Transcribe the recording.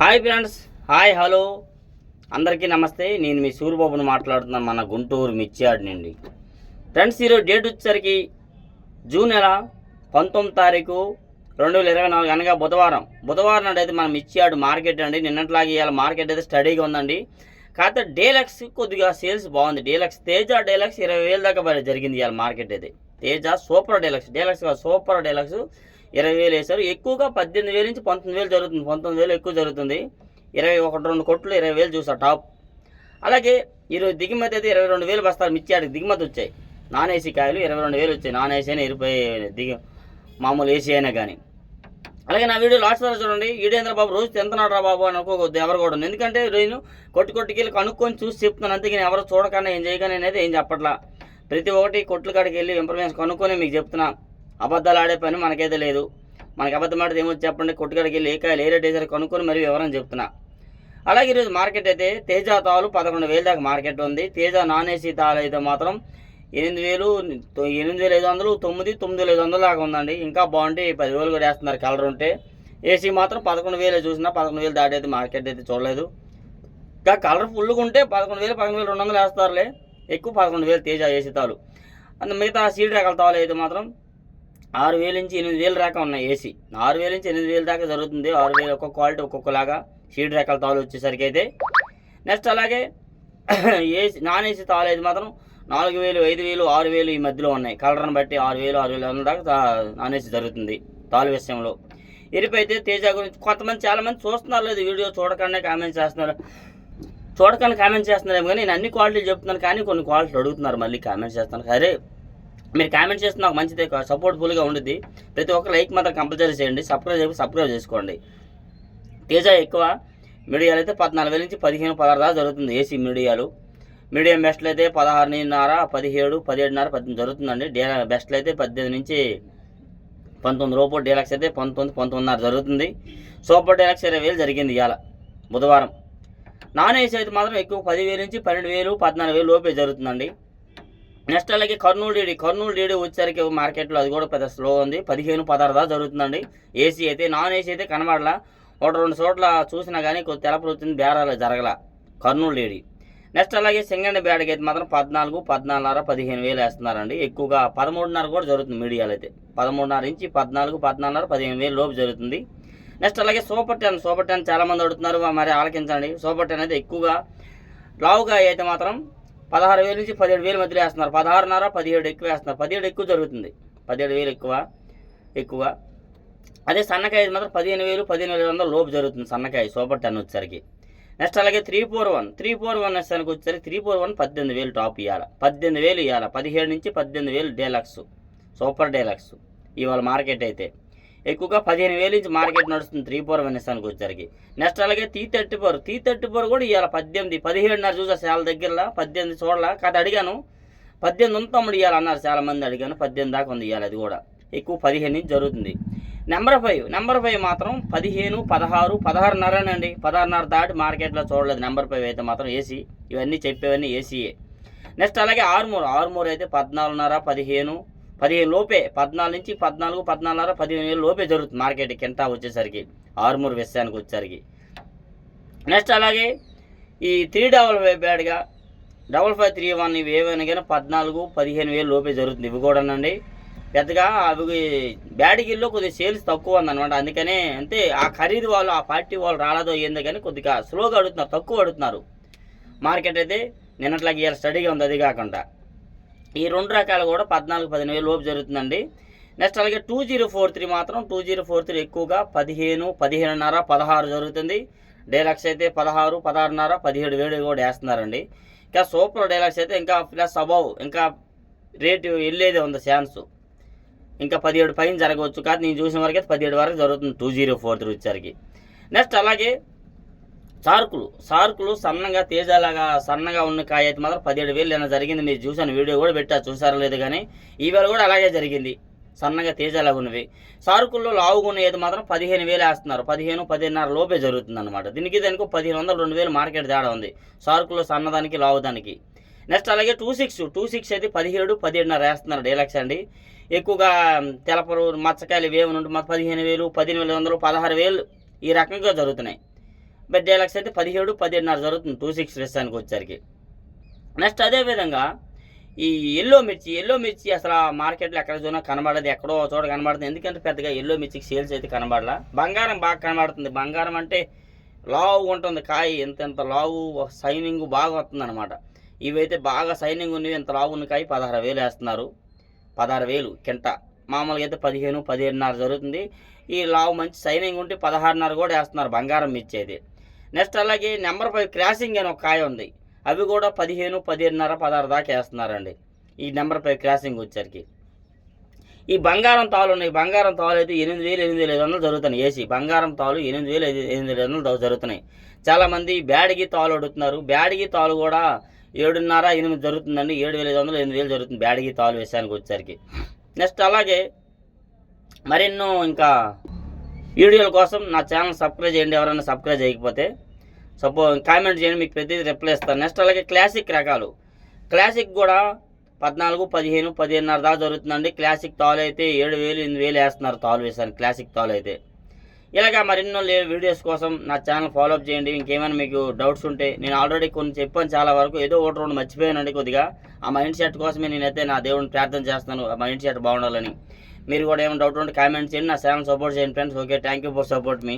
Hi friends hi hello అందరికీ నమస్తే. నేను మీ సూర్యబాబును మాట్లాడుతున్నాను మన గుంటూరు మిర్చియాడ్ నుండి. ఫ్రెండ్స్ ఈరోజు డేట్ వచ్చేసరికి జూన్ నెల పంతొమ్మిది తారీఖు రెండు వేల ఇరవై నాలుగు అనగా బుధవారం. బుధవారం నాడు అయితే మన మిర్చియాడ్ మార్కెట్ అండి. నిన్నట్లాగే ఇవాళ మార్కెట్ అయితే స్టడీగా ఉందండి. కాకపోతే డేలక్స్ కొద్దిగా సేల్స్ బాగుంది. డేలక్స్ తేజ డేలక్స్ ఇరవై వేల దాకా జరిగింది ఇవాళ మార్కెట్ అయితే. Teja super deluxe. Deluxe super deluxe. ఇరవై వేలు వేశారు. ఎక్కువగా పద్దెనిమిది వేల నుంచి పంతొమ్మిది వేలు జరుగుతుంది. పంతొమ్మిది వేలు ఎక్కువ జరుగుతుంది. ఇరవై ఒకటి రెండు కోట్లు ఇరవై వేలు చూసా టాప్. అలాగే ఈరోజు దిగుమతి అయితే ఇరవై రెండు వేలు బస్తాలు మిర్చి దిగుమతి వచ్చాయి. నాన్ ఏసీ కాయలు ఇరవై రెండు వేలు వచ్చాయి. నాన్ ఏసీ అయినా ఇరవై దిగు మామూలు ఏసీ అయినా కానీ అలాగే నా వీడియో లాస్ట్ వరకు చూడండి. ఈడేంద్ర బాబు? రోజు తింటున్నాడు రా బాబు అని అనుకోకూడదు ఎవరు కూడా ఎందుకంటే నేను కొట్టి కొట్టుకెళ్ళి కనుక్కొని చూసి చెప్తున్నాను. అంతేగాని ఎవరు చూడకన్నా ఏం చేయగానే అనేది ఏం చెప్పట్లా. ప్రతి ఒక్కటి కొట్లు కాడికి వెళ్ళి ఇన్ఫర్మేషన్ కనుక్కొని మీకు చెప్తున్నా. అబద్ధాలు ఆడే పని మనకైతే లేదు. మనకి అబద్ధం ఆడితే ఏమో చెప్పండి? కొట్టుకాడికి వెళ్ళి ఏ కాయలు ఏ రేట్ వేసారు కనుక్కొని మరి వివరం చెప్తున్నా. అలాగే ఈరోజు మార్కెట్ అయితే తేజ తాలు పదకొండు వేల దాకా మార్కెట్ ఉంది. తేజ నాన్ ఏసీ తాలు అయితే మాత్రం ఎనిమిది వేలు ఎనిమిది వేల ఐదు వందలు తొమ్మిది తొమ్మిది వేల ఐదు వందలు దాకా ఉందండి. ఇంకా బాగుంటే పది వేలు కూడా వేస్తున్నారు కలర్ ఉంటే. ఏసీ మాత్రం పదకొండు వేలు చూసినా పదకొండు వేలు దాటైతే మార్కెట్ అయితే చూడలేదు. ఇంకా కలర్ ఫుల్గా ఉంటే పదకొండు వేలు పదకొండు వేలు రెండు వందలు వేస్తారులే. ఎక్కువ పదకొండు వేలు తేజ ఏసీ తాలు. అందు మిగతా సీడ్ రకాల తాలు అయితే మాత్రం ఆరు వేల నుంచి ఎనిమిది వేలు దాకా ఉన్నాయి ఏసీ ఆరు వేల నుంచి ఎనిమిది వేలు దాకా జరుగుతుంది. ఆరు వేలు ఒక్కొక్క క్వాలిటీ ఒక్కొక్కలాగా షీడ్ రకాల తాళ్ళు వచ్చేసరికి అయితే. నెక్స్ట్ అలాగే ఏసీ నాన్ ఏసీ తాలు అయితే మాత్రం నాలుగు వేలు ఐదు వేలు ఆరు వేలు ఈ మధ్యలో ఉన్నాయి. కలర్ని బట్టి ఆరు వేలు ఆరు వేలు వందల దాకా నాన్ ఏసీ జరుగుతుంది తాలు విషయంలో. ఎరిపోయితే తేజ గురించి కొంతమంది చాలామంది చూస్తున్నారు లేదు వీడియో చూడకుండా కామెంట్ చేస్తున్నారు. చూడకుండా కామెంట్ చేస్తున్నారు కానీ నేను అన్ని క్వాలిటీలు చెప్తున్నాను కానీ కొన్ని క్వాలిటీలు అడుగుతున్నారు మళ్ళీ కామెంట్ చేస్తాను సరే మీరు కామెంట్ చేస్తే నాకు మంచిదే సపోర్ట్ఫుల్గా ఉండుద్ది. ప్రతి ఒక్క లైక్ మాత్రం కంపల్సరీ చేయండి. సబ్స్క్రైబ్ చేసి సబ్స్క్రైబ్ చేసుకోండి. తేజ ఎక్కువ. మీడియాలు అయితే పద్నాలుగు వేల నుంచి పదిహేను పదహారు దాకా జరుగుతుంది ఏసీ మీడియాలు. మీడియం బెస్ట్లు అయితే పదహారున్నర పదిహేడు పదిహేడున్నర పద్దెనిమిది జరుగుతుందండి. డీలా బెస్ట్లు అయితే పద్దెనిమిది నుంచి పంతొమ్మిది రూపాయలు డీలక్స్ అయితే పంతొమ్మిది పంతొమ్మిదిన్నర జరుగుతుంది. సూపర్ డీలక్స్ ఇరవై వేలు జరిగింది ఇవాళ బుధవారం. నాన్ ఏసీ అయితే మాత్రం ఎక్కువ పదివేలు నుంచి పన్నెండు వేలు పద్నాలుగు వేలు లోపే జరుగుతుందండి. నెక్స్ట్ అలాగే కర్నూలు డీడీ కర్నూలు డీడీ వచ్చేసరికి మార్కెట్లో అది కూడా పెద్ద స్లో ఉంది. పదిహేను పదహారు దాకా జరుగుతుందండి. ఏసీ అయితే నాన్ ఏసీ అయితే కనబడలా. ఒక రెండు చోట్ల చూసినా కానీ కొద్ది తెలపలు వచ్చింది బేరాలు జరగల. కర్నూలు డీడీ. నెక్స్ట్ అలాగే సింగండి బ్యాడ్కి అయితే మాత్రం పద్నాలుగు పద్నాలుగున్నర పదిహేను వేలు వేస్తున్నారండి. ఎక్కువగా పదమూడున్నర కూడా జరుగుతుంది మీడియాలో అయితే. పదమూడున్నర నుంచి పద్నాలుగు పద్నాలుగున్నర పదిహేను వేలు లోపు జరుగుతుంది. నెక్స్ట్ అలాగే సూపర్ టెన్ సూపర్ టెన్ చాలా మంది అడుగుతున్నారు. మరి ఆలకించండి. సూపర్ టెన్ అయితే ఎక్కువగా లావుగా అయితే మాత్రం పదహారు వేల నుంచి పదిహేడు వేల మధ్యలో వేస్తున్నారు. పదహారున్నర పదిహేడు ఎక్కువ వేస్తున్నారు. పదిహేడు ఎక్కువ జరుగుతుంది. పదిహేడు వేలు ఎక్కువ ఎక్కువ. అదే సన్నకాయ మాత్రం పదిహేను వేలు పదిహేను వేల వందల లోపు జరుగుతుంది సన్నకాయ సూపర్ టెన్ వచ్చేసరికి. నెక్స్ట్ అలాగే three four one. Three four one వచ్చేసరికి వచ్చేసరికి త్రీ ఫోర్ వన్ పద్దెనిమిది వేలు టాప్ ఇవ్వాలి పద్దెనిమిది వేలు ఇవ్వాలి పదిహేడు నుంచి పద్దెనిమిది వేలు డేలక్స్. Super deluxe. ఇవాళ మార్కెట్ అయితే. ఎక్కువగా పదిహేను వేలు నుంచి మార్కెట్ నడుస్తుంది త్రీ ఫోర్ వెనసానికి వచ్చరికి నెక్స్ట్ అలాగే T thirty four T thirty four కూడా ఇవాళ పద్దెనిమిది పదిహేడున్నర చూసా చాలా దగ్గరలో? పద్దెనిమిది చూడాల? కాదు అడిగాను. పద్దెనిమిది ఉంది తమ్ముడు ఇవాళ అన్నారు చాలా మంది అడిగాను. పద్దెనిమిది దాకా ఉంది ఇవ్వాలి అది కూడా. ఎక్కువ పదిహేను నుంచి జరుగుతుంది. నెంబర్ ఫైవ్ నెంబర్ ఫైవ్ మాత్రం పదిహేను పదహారు పదహారున్నరనండి పదహారున్నర దాటి మార్కెట్లో చూడలేదు. నెంబర్ ఫైవ్ అయితే మాత్రం ఏసీ. ఇవన్నీ చెప్పేవన్నీ ఏసీయే. నెక్స్ట్ అలాగే ఆరుమూరు. ఆరుమూరు అయితే పద్నాలుగున్నర పదిహేను పదిహేను లోపే పద్నాలుగు నుంచి పద్నాలుగు పద్నాలుగున్నర పదిహేను వేలు లోపే జరుగుతుంది మార్కెట్ కింద వచ్చేసరికి ఆరుమూరు విషయానికి వచ్చేసరికి. నెక్స్ట్ అలాగే ఈ త్రీ డబల్ ఫైవ్ బ్యాడ్గా డబల్ ఫైవ్ త్రీ వన్ ఇవి ఏమైనా కానీ పద్నాలుగు పదిహేను వేలు లోపే జరుగుతుంది. ఇవి కూడానండి పెద్దగా అవి బ్యాడిగిల్లో కొద్దిగా సేల్స్ తక్కువ ఉందన్నమాట. అందుకనే అంటే ఆ ఖరీదు వాళ్ళు ఆ పార్టీ వాళ్ళు రాలేదో ఏందో కానీ కొద్దిగా స్లోగా అడుగుతున్నారు తక్కువ అడుగుతున్నారు. మార్కెట్ అయితే నిన్నట్లాగా ఇవాళ స్టడీగా ఉంది అది కాకుండా. ఈ రెండు రకాలు కూడా పద్నాలుగు పదిహేను వేలు లోపు జరుగుతుందండి. నెక్స్ట్ అలాగే టూ జీరో ఫోర్ త్రీ మాత్రం టూ జీరో ఫోర్ త్రీ ఎక్కువగా పదిహేను పదిహేనున్నర పదహారు జరుగుతుంది. డైలాక్స్ అయితే పదహారు పదహారున్నర పదిహేడు వేలు కూడా వేస్తున్నారండి. ఇంకా సూపర్ డైలాక్స్ అయితే ఇంకా ప్లస్ అబౌవ్ ఇంకా రేటు వెళ్ళేదే ఉంది ఛాన్స్ ఇంకా పదిహేడు పైన జరగవచ్చు. కాదు నేను చూసిన వరకు అయితే పదిహేడు వరకు జరుగుతుంది టూ జీరో ఫోర్ త్రీ వచ్చేసరికి. నెక్స్ట్ అలాగే సార్కులు సార్కులు సన్నగా తేజలాగా సన్నగా ఉన్న కాయ అయితే మాత్రం పదిహేడు వేలు ఏమైనా జరిగింది మీరు చూసాను వీడియో కూడా పెట్టా చూసారా లేదు కానీ ఈవేళ కూడా అలాగే జరిగింది. సన్నగా తేజలాగా ఉన్నవి. సార్కుల్లో లావుగున్న ఏది మాత్రం పదిహేను వేలు వేస్తున్నారు. పదిహేను పదిహేనున్నర లోపే జరుగుతుంది అనమాట దీనికి దానికి పదిహేను వందలు రెండు వేలు మార్కెట్ తేడా ఉంది. సార్కుల్లో సన్నదానికి లావుదానికి. నెక్స్ట్ అలాగే టూ సిక్స్ టూ సిక్స్ అయితే పదిహేడు పదిహేడున్నర వేస్తున్నారు డీలక్స్ అండి. ఎక్కువగా తెలపరు మచ్చకాయలు వేవనుంటే ఉంటే మాకు పదిహేను వేలు పదిహేను వేల వందలు పదహారు వేలు ఈ రకంగా జరుగుతున్నాయి. బెడ్ డైలాక్స్ అయితే పదిహేడు పదిహేడున్నర జరుగుతుంది. టూ సిక్స్ రెస్టానికి వచ్చేసరికి. నెక్స్ట్ అదే విధంగా ఈ ఎల్లో మిర్చి ఎల్లో మిర్చి అసలు ఆ మార్కెట్లో ఎక్కడ చూసినా కనబడదు. ఎక్కడో చోట కనబడుతుంది. ఎందుకంటే పెద్దగా ఎల్లో మిర్చికి సేల్స్ అయితే కనబడలా. బంగారం బాగా కనబడుతుంది. బంగారం అంటే లావు ఉంటుంది. కాయ ఎంత ఎంత లావు సైనింగ్ బాగా వస్తుంది అనమాట ఇవైతే బాగా సైనింగ్ ఉన్నవి. ఎంత లావు ఉన్న కాయ? పదహారు వేలు వేస్తున్నారు. పదహారు వేలు కింట. మామూలుగా అయితే పదిహేను పదిహేనున్నర జరుగుతుంది. ఈ లావు మంచి సైనింగ్ ఉంటే పదహారున్నర కూడా వేస్తున్నారు బంగారం మిర్చి అయితే. నెక్స్ట్ అలాగే నెంబర్ ఫైవ్ క్రాసింగ్ అని ఒక కాయ ఉంది. అవి కూడా పదిహేను పదిహేనున్నర పదహారు దాకా వేస్తున్నారండి. ఈ నెంబర్ ఫైవ్ క్రాసింగ్ వచ్చరికి ఈ బంగారం తాలు ఉన్నాయి. బంగారం తాలు అయితే ఎనిమిది వేలు ఎనిమిది వేల ఐదు వందలు జరుగుతున్నాయి. ఏసీ బంగారం తాలు ఎనిమిది వేలు ఐదు- ఎనిమిది వేల ఐదు వందలు జరుగుతున్నాయి. చాలామంది బ్యాడిగి తాలు అడుగుతున్నారు. బ్యాడిగి తాలు కూడా ఏడున్నర ఎనిమిది జరుగుతుందండి. ఏడు వేల ఐదు వందలు ఎనిమిది వేలు జరుగుతుంది బ్యాడిగి తాలు విషయానికి వచ్చరికి నెక్స్ట్ అలాగే మరెన్నో ఇంకా వీడియోల కోసం నా ఛానల్ సబ్స్క్రైబ్ చేయండి ఎవరైనా సబ్స్క్రైబ్ చేయకపోతే సపో కామెంట్ చేయండి మీకు ప్రతిదీ రిప్లై ఇస్తాను. నెక్స్ట్ అలాగే క్లాసిక్ రకాలు. క్లాసిక్ కూడా పద్నాలుగు పదిహేను పదిహేనున్నర దాకా జరుగుతుందండి. క్లాసిక్ తాలు అయితే ఏడు వేలు ఎనిమిది వేలు వేస్తున్నారు తాలు వేసాను క్లాసిక్ తాలు అయితే. ఇలాగా మరెన్నో లే వీడియోస్ కోసం నా ఛానల్ ఫాలోఅప్ చేయండి. ఇంకేమైనా మీకు డౌట్స్ ఉంటే నేను ఆల్రెడీ కొన్ని చెప్పాను చాలా వరకు. ఏదో ఒకటి రెండు మర్చిపోయానండి కొద్దిగా. ఆ మైండ్ సెట్ కోసమే నేనైతే నా దేవుడిని ప్రార్థన చేస్తాను ఆ మైండ్ సెట్ బాగుండాలని. మీరు కూడా ఏమైనా డౌట్ ఉంటే కామెంట్ చేయండి. నా ఛానల్ సపోర్ట్ చేయండి friends okay thank you for support me